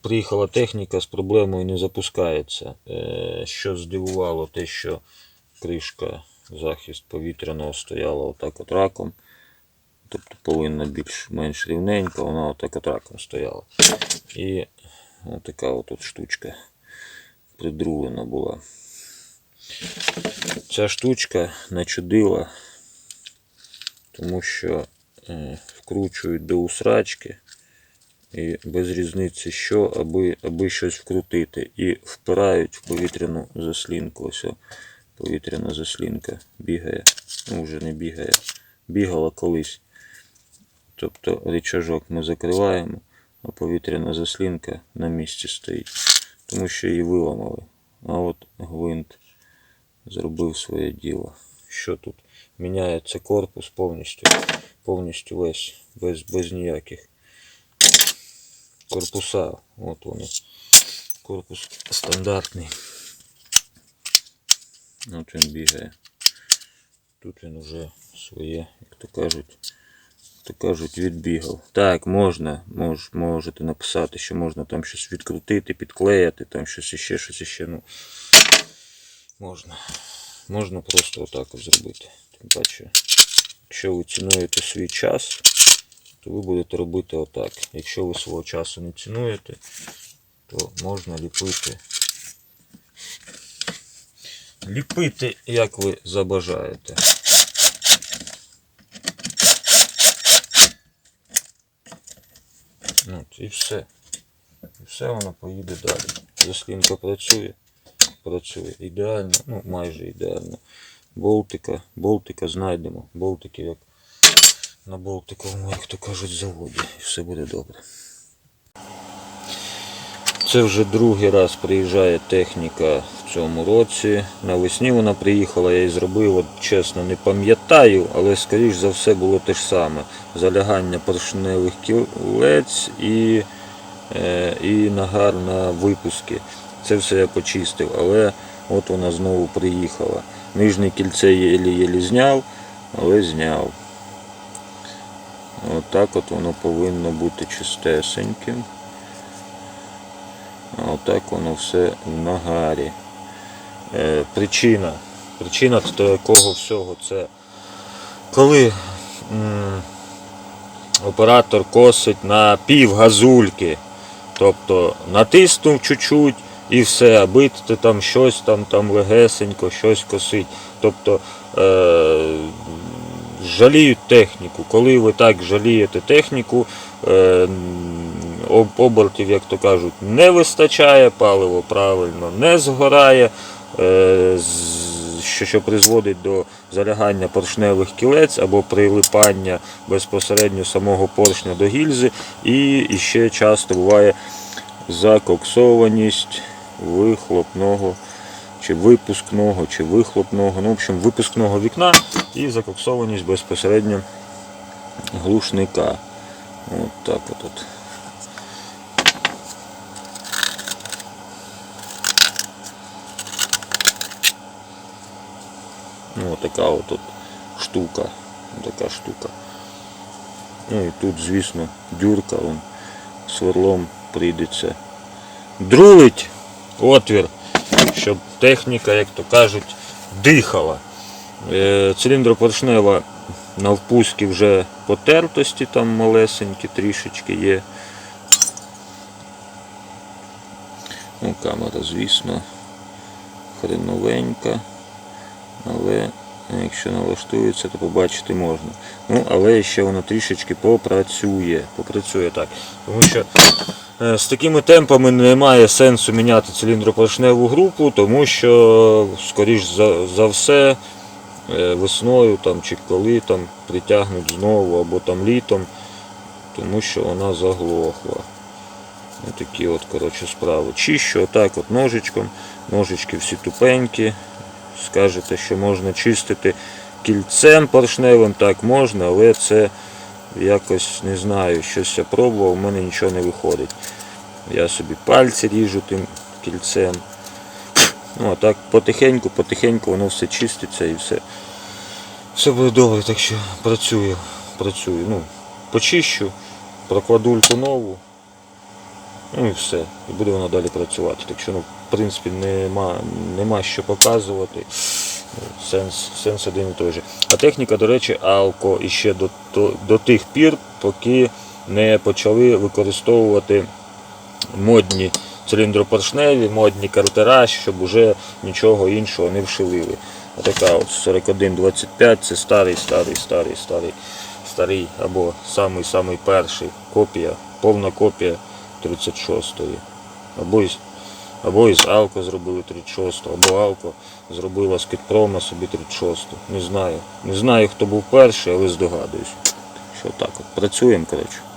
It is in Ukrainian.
приїхала техніка з проблемою не запускається. Е, Що здивувало, те, що кришка, захист повітряного стояла отак от раком. Тобто повинна більш-менш рівненько, вона отак от раком стояла. І отака от штучка придрулена була. Ця штучка начудила, тому що е, вкручують до усрачки і без різниці що, аби, аби щось вкрутити. І впирають в повітряну заслінку. Ось повітряна заслінка бігає. Ну, вже не бігає. Бігала колись. Тобто рычажок ми закриваємо, а повітряна заслінка на місці стоїть. Тому що її виламали. А от гвинт зробив своє діло. Що тут? Міняється корпус повністю. Повністю весь, без, без ніяких корпуса. От вони. Корпус стандартний. От він бігає. Тут він уже своє, як то кажуть, то кажуть, відбігав. Так, можна, мож, можете написати, що можна там щось відкрутити, підклеїти, там щось іще, щось іще. Ну, можна. Можна просто отак от зробити. Тим паче, якщо ви цінуєте свій час, то ви будете робити отак. Якщо ви свого часу не цінуєте, то можна ліпити. Ліпити, як ви забажаєте. От, і все. І все воно поїде далі. Заслінка працює. Працює ідеально, ну майже ідеально. Болтика, болтика знайдемо. Болтики як на болтиковому, як то кажуть, заводі. І все буде добре. Це вже другий раз приїжджає техніка в цьому році. Навесні вона приїхала, я її зробив, от чесно, не пам'ятаю, але скоріш за все було те ж саме. Залягання поршневих кілець і, е, і нагар на випуски. Це все я почистив, але от вона знову приїхала. Нижнє кільце єлі-єлі зняв, але зняв. Отак от воно повинно бути чистесеньким. Отак воно все в нагарі. Е, причина. Причина такого всього це коли оператор косить на пів газульки. Тобто натиснув чуть-чуть і все, аби ти там щось там, там легесенько, щось косить. Тобто е, жаліють техніку. Коли ви так жалієте техніку, е, обертів, як то кажуть, не вистачає, паливо правильно не згорає, е, що, призводить до залягання поршневих кілець або прилипання безпосередньо самого поршня до гільзи. І ще часто буває закоксованість вихлопного чи випускного, чи вихлопного, ну, в общем, випускного вікна і закоксованість безпосередньо глушника. От так от. от. Ну, така от, от штука. Така штука. Ну і тут, звісно, дюрка, вон, сверлом прийдеться. Друлить отвір, щоб техніка, як то кажуть, дихала. Е, Циліндропоршнева на впускі вже потертості, там малесенькі трішечки є. Ну, камера, звісно, хреновенька, але якщо налаштується, то побачити можна. Ну, але ще воно трішечки попрацює. Попрацює так. Тому що е, з такими темпами немає сенсу міняти циліндропоршневу групу, тому що, скоріш за, за все, е, весною там, чи коли там притягнуть знову або там літом, тому що вона заглохла. Ось такі от, коротше, справи. Чищу отак от ножичком. Ножички всі тупенькі. Скажете, що можна чистити кільцем поршневим, так можна, але це якось не знаю, щось я пробував, в мене нічого не виходить. Я собі пальці ріжу тим кільцем. Ну а так потихеньку, потихеньку воно все чиститься і все. Все буде добре, так що працюю, працюю. Ну, почищу, прокладу нову. Ну і все. І буде воно далі працювати. Так що, ну, в принципі, нема, нема що показувати. Сенс, сенс один і той же. А техніка, до речі, Алко іще до, до, до тих пір, поки не почали використовувати модні циліндропоршневі, модні картера, щоб уже нічого іншого не вшилили. Отака от 4125 це старий, старий, старий, старий, старий або самий самий перший копія, повна копія 36-ї. Або із, або із Алко зробили 36-ту, або Алко зробила з Китпрома собі 36-ту. Не знаю. Не знаю, хто був перший, але здогадуюсь. Що так от. Працюємо, коротше.